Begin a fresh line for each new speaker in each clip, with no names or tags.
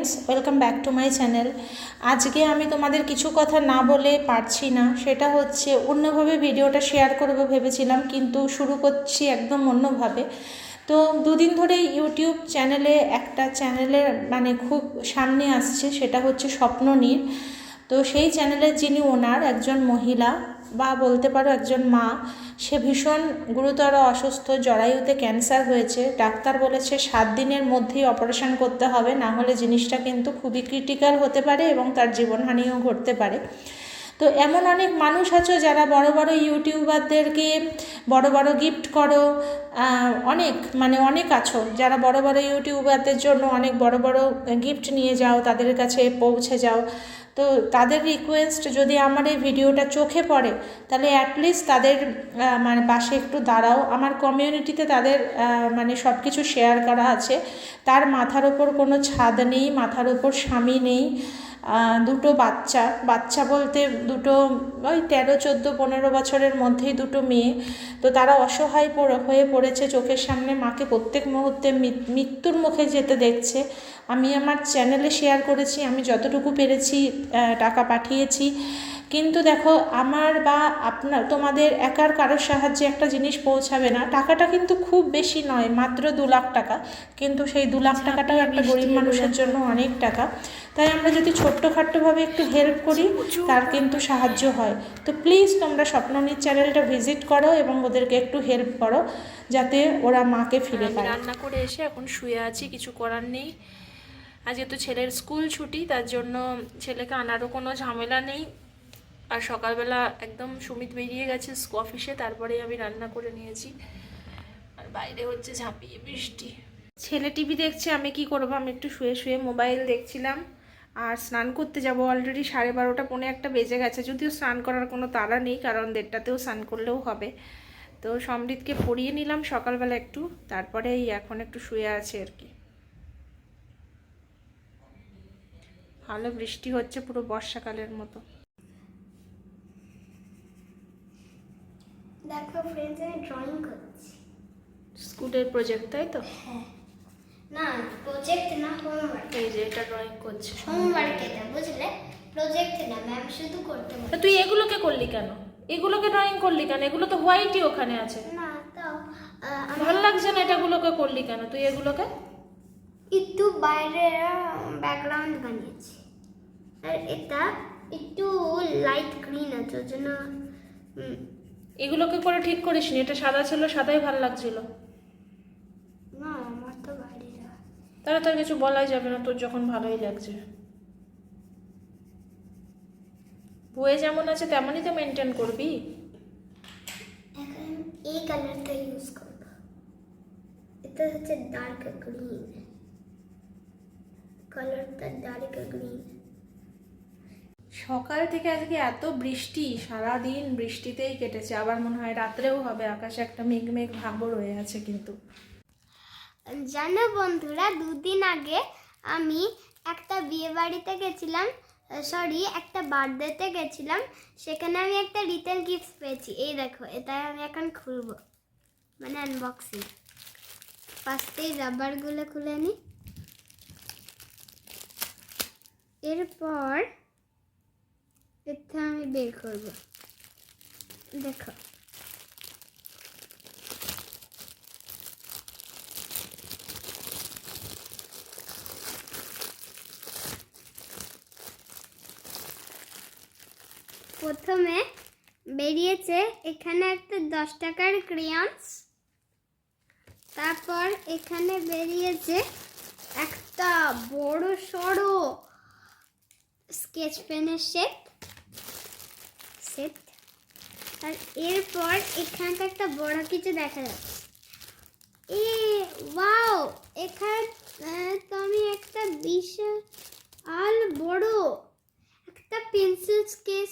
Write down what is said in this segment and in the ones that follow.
Friends welcome back to my channel আজকে আমি তোমাদের কিছু কথা না বলে পারছি না, সেটা হচ্ছে অন্যভাবে ভিডিওটা শেয়ার করব ভেবেছিলাম, কিন্তু শুরু করছি একদম অন্যভাবে। তো দুদিন ধরে ইউটিউব চ্যানেলে একটা চ্যানেলের মানে খুব সামনে আসছে, সেটা হচ্ছে স্বপ্ননীর। তো সেই চ্যানেলের যিনি ওনার একজন মহিলা বা বলতে পারো একজন মা, সে ভীষণ গুরুতর অসুস্থ, জরায়ুতে ক্যান্সার হয়েছে। ডাক্তার বলেছে সাত দিনের মধ্যেই অপারেশন করতে হবে, না হলে জিনিসটা কিন্তু খুবই ক্রিটিক্যাল হতে পারে এবং তার জীবনহানিও ঘটতে পারে। তো এমন অনেক মানুষ আছো যারা বড় বড় ইউটিউবারদেরকে বড় বড় গিফট করো অনেক মানে অনেক আছো যারা বড় বড় ইউটিউবারদের জন্য অনেক বড় বড় গিফট নিয়ে যাও, তাদের কাছে পৌঁছে যাও। তো তাদের রিকোয়েস্ট যদি আমার এই ভিডিওটা চোখে পড়ে, তাহলে অ্যাটলিস্ট তাদের মানে পাশে একটু দাঁড়াও। আমার কমিউনিটিতে তাদের মানে সব কিছু শেয়ার করা আছে। তার মাথার ওপর কোনো ছাদ নেই, মাথার ওপর স্বামী নেই। দুটো বাচ্চা। বাচ্চা বলতে দুটো, ওই তেরো, চোদ্দ, পনেরো বছরের মধ্যেই দুটো মেয়ে। তো তারা অসহায় হয়ে পড়েছে চোখের সামনে। মাকে প্রত্যেক মুহূর্তে মৃত্যুর মুখে যেতে দেখছে। আমি আমার চ্যানেলে শেয়ার করেছি। আমি যতটুকু পেরেছি টাকা পাঠিয়েছি। কিন্তু দেখো আমার বা আপনার তোমাদের একার কারোর সাহায্যে একটা জিনিস পৌঁছাবে না। টাকাটা কিন্তু খুব বেশি নয় মাত্র দু লাখ টাকা। কিন্তু সেই দু লাখ টাকাটাও একটা গরিব মানুষের জন্য অনেক টাকা। তাই আমরা যদি ছোট্টখাট্টোভাবে একটু হেল্প করি তার কিন্তু সাহায্য হয়। তো প্লিজ তোমরা স্বপ্ননীর চ্যানেলটা ভিজিট করো এবং ওদেরকে একটু হেল্প করো যাতে ওরা মাকে ফিরে পায়।
রান্না করে এসে এখন শুয়ে আছি কিছু করার নেই। আজকে তো ছেলের স্কুল ছুটি তার জন্য ছেলেকে আনারও কোনো ঝামেলা নেই। আর সকালবেলা একদম সুমিত বেরিয়ে গেছে অফিসে, তারপরে আমি রান্না করে নিয়েছি। আর বাইরে হচ্ছে ঝাঁপিয়ে বৃষ্টি। ছেলে টিভি দেখছে, আমি কি করব? আমি একটু শুয়ে শুয়ে মোবাইল দেখছিলাম। আর স্নান করতে যাব অলরেডি সাড়ে বারোটা, পৌনে একটা বেজে গেছে। যদিও স্নান করার কোনো তাড়া নেই, কারণ দেড়টাতেও স্নান করলেও হবে। তো সমৃদ্ধকে পরিয়ে নিলাম সকালবেলা একটু, তারপরে এই এখন একটু শুয়ে আছে আর কি। ভালো বৃষ্টি হচ্ছে পুরো বর্ষাকালের মতো।
দেখো ফ্রেন্ডস আমি ড্রয়িং করছি।
স্কুলের প্রজেক্ট তাই তো? হ্যাঁ।
না প্রজেক্ট না হোমওয়ার্ক
এই যে এটা ড্রয়িং করছে।
হোমওয়ার্ক এটা বুঝলে? প্রজেক্ট না ম্যাম শুধু করতে বলে
তুই এগুলোকে করলি কেন? এগুলোকে ড্রয়িং করলি কেন? এগুলো তো হোয়াইটই ওখানে আছে।
না তাও
ভালো লাগছে না এটাগুলোকে করলি কেন? তুই এগুলোকে?
একটু বাইরে ব্যাকগ্রাউন্ড বানিয়েছি। আর এটা একটু লাইট গ্রিন আছে ওর জন্য
এগুলোকে করে ঠিক করিস নি এটা সাদা ছিল সাদাই ভালো লাগছিল।
না আমার তো।
তাহলে তোর কিছু বলাই যাবে না তোর যখন ভালোই লাগছে। বইয়ে যেমন আছে তেমনই তো মেনটেন করবি।
এই কালারটা ইউজ করব। এটা হচ্ছে ডার্ক গ্রিন কালারটা ডার্ক গ্রিন
সকাল থেকে আজকে এত বৃষ্টি সারা দিন বৃষ্টিতেই কেটেছে। আবার মনে হয় রাত্রেও হবে, আকাশে একটা মেঘমেঘ মেঘ ভাবও রয়ে আছে কিন্তু।
জানো বন্ধুরা, দুদিন আগে আমি একটা বিয়ে বাড়িতে গেছিলাম সরি একটা বার্থডেতে গেছিলাম। সেখানে আমি একটা রিটার্ন গিফট পেয়েছি। এই দেখো, এটা আমি এখন খুলবো। মানে আনবক্সিং ফার্স্টেই রাবারগুলো খুলে নিই এরপর এটা আমি বের করব। দেখো। প্রথমে বেরিয়েছে এখানে একটা দশ টাকার ক্রিয়ন্স তারপর এখানে বেরিয়েছে একটা বড় সড়ো স্কেচ পেনের সেট সেট আর এরপর এখানটা একটা বড় কিছু দেখা যাচ্ছে। এ ওয়াও! এখানে তো আমি একটা বিশাল বড় একটা পেন্সিল স্কেচ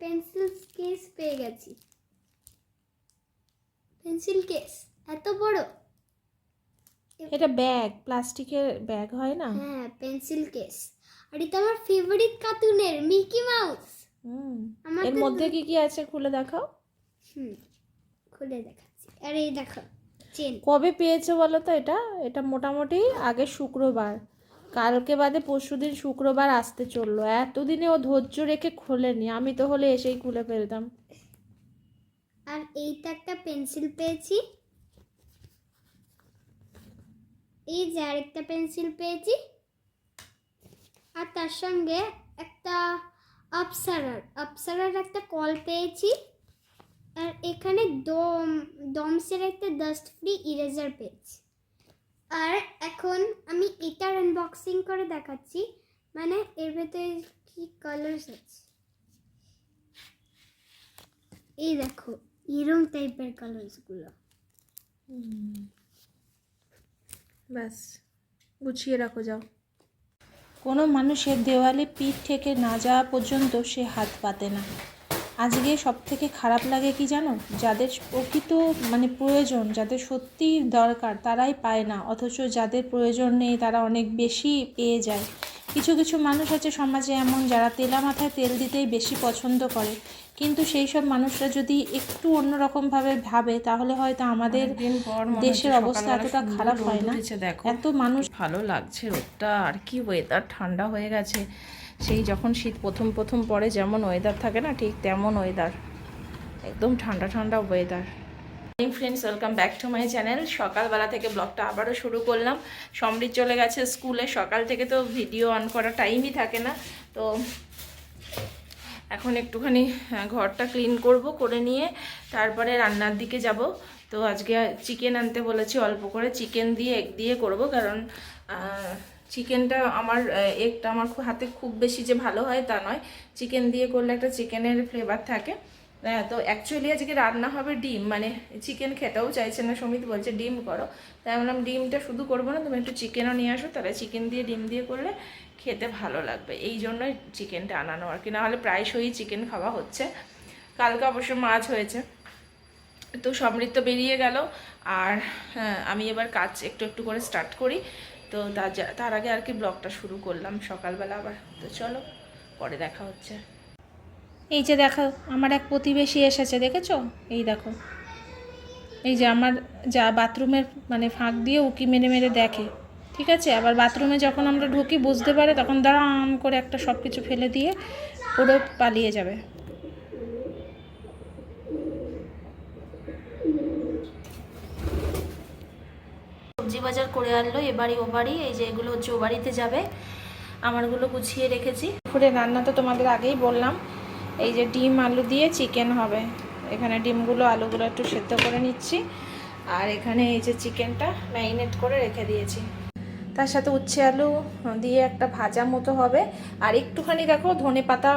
পেন্সিল স্কেচ পেয়ে গেছি। পেন্সিল কেস এত বড়।
এটা ব্যাগ প্লাস্টিকের ব্যাগ হয় না?
হ্যাঁ পেন্সিল কেস আর এটা আমার ফেভারিট কার্টুনের মিকি মাউস
হুম। এর মধ্যে কি কি আছে খুলে দেখাও?
হুম খুলে দেখাচ্ছি। আর দেখো চেন।
কবে পেয়েছ বলো তো এটা? এটা মোটামুটি আগে শুক্রবার।
কালকে বাদে পরশুদিন শুক্রবার আসতে চলল। এতদিনে ও ধৈর্য রেখে খোলেনি। আমি তো হলে এসেই খুলে ফেলতাম।
আর এইটা একটা পেন্সিল পেয়েছি। এই যে আরেকটা পেন্সিল পেয়েছি। আর তার সঙ্গে একটা আপসারার আপসারার একটা কল পেয়েছি। আর এখানে দম ডমসের একটা ডাস্ট ফ্রি ইরেজার পেয়েছি। আর এখন আমি এটার আনবক্সিং করে দেখাচ্ছি। মানে এর ভেতরে কি কালার্স আছে? এই দেখো, এরম টাইপের কালার্সগুলো
ব্যাস, গুছিয়ে রাখো, যাও।
কোনো মানুষের দেওয়ালে পিঠ থেকে না যাওয়া পর্যন্ত সে হাত পাতে না। আজকে সব থেকে খারাপ লাগে কি জানো? যাদের প্রকৃত মানে প্রয়োজন, যাদের সত্যি দরকার, তারাই পায় না। অথচ যাদের প্রয়োজন নেই, তারা অনেক বেশি পেয়ে যায়। কিছু কিছু মানুষ আছে সমাজে এমন যারা তেলা মাথায় তেল দিতেই বেশি পছন্দ করে। কিন্তু সেই সব মানুষরা যদি একটু অন্যরকমভাবে ভাবে তাহলে হয়তো আমাদের দেশের অবস্থা এতটা খারাপ হয় না। এত মানুষ
ভালো লাগছে রোদটা আর কি ওয়েদার ঠান্ডা হয়ে গেছে। সেই যখন শীত প্রথম প্রথম পরে যেমন ওয়েদার থাকে না ঠিক তেমন ওয়েদার একদম ঠান্ডা ঠান্ডা weather friends welcome back to my channel সকালবেলা থেকে ব্লগটা আবারও শুরু করলাম। সমৃদ্ধ চলে গেছে স্কুলে। সকাল থেকে তো ভিডিও অন করা টাইমই থাকে না। তো এখন একটুখানি ঘরটা ক্লিন করব, করে নিয়ে তারপরে রান্নার দিকে যাব। তো আজকে চিকেন আনতে বলেছি, অল্প করে চিকেন দিয়ে এগ দিয়ে করব। কারণ চিকেনটা আমার এগটা আমার হাতে খুব বেশি যে ভালো হয় তা নয়। চিকেন দিয়ে করলে একটা চিকেনের ফ্লেভার থাকে। তো অ্যাকচুয়ালি আজকে রান্না হবে ডিম। মানে চিকেন খেতেও চাইছে না সমিত বলছে ডিম করো। তাই বললাম ডিমটা শুধু করব না তুমি একটু চিকেনও নিয়ে আসো তাহলে চিকেন দিয়ে ডিম দিয়ে করলে খেতে ভালো লাগবে। এই জন্যই চিকেনটা আনানো আর কি। নাহলে প্রায়শই চিকেন খাওয়া হচ্ছে। কালকে অবশ্য মাছ হয়েছে। তো সমৃদ্ধ বেরিয়ে গেল। আর হ্যাঁ, আমি এবার কাজ একটু একটু করে স্টার্ট করি। তো তার আগে আর কি ব্লগটা শুরু করলাম সকালবেলা আবার। তো চলো পরে দেখা হচ্ছে।
এই যে দেখো আমার এক প্রতিবেশী এসেছে দেখেছ? এই দেখো। এই যে আমার যা বাথরুমের মানে ফাঁক দিয়ে উকি মেরে মেরে দেখে ঠিক আছে? আবার বাথরুমে যখন আমরা ঢুকি বুঝতে পারে তখন দাঁড়াম করে একটা সব কিছু ফেলে দিয়ে পুরো পালিয়ে যাবে।
সবজি বাজার করে আনলো এবারই ও বাড়ি এই যে এগুলো হচ্ছে ও বাড়িতে যাবে। আমারগুলো গুছিয়ে রেখেছি।
দুপুরে রান্না তো তোমাদের আগেই বললাম। এই যে ডিম, আলু দিয়ে চিকেন হবে। এখানে ডিমগুলো, আলুগুলো একটু সেদ্ধ করে নিচ্ছি। আর এখানে এই যে চিকেনটা ম্যারিনেট করে রেখে দিয়েছি। তার সাথে উচ্ছে আলু দিয়ে একটা ভাজা মতো হবে। আর একটুখানি দেখো, ধনে পাতা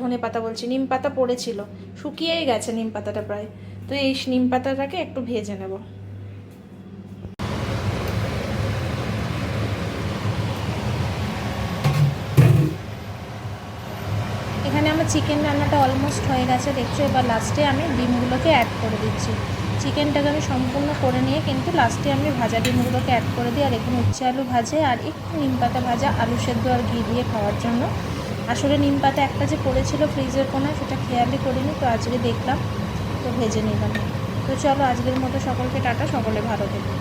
ধনে পাতা বলছি, নিম পাতা পড়েছিল। শুকিয়েই গেছে নিম পাতাটা প্রায়। তো এই নিম পাতাটাকে একটু ভেজে নেব এখানে আমার চিকেন রান্নাটা অলমোস্ট হয়ে গেছে। দেখছ, এবার লাস্টে আমি ডিমগুলোকে অ্যাড করে দিচ্ছি। চিকেনটাকে আমি সম্পূর্ণ করে নিয়ে কিন্তু লাস্টে আমি ভাজা ডিমগুলোকে অ্যাড করে দিই। আর এখানে উচ্ছে আলু ভাজে আর একটু নিম পাতা ভাজা আলু সেদ্ধ আর ঘি দিয়ে খাওয়ার জন্য। আসলে নিম পাতা একটা যে পড়েছিল ফ্রিজের কোনায়, সেটা খেয়ালই করিনি, তো আজকে দেখলাম, তো ভেজে নিলাম। তো চলো, আজকের মতো সকলকে টাটা, সকলে ভালো থেকো।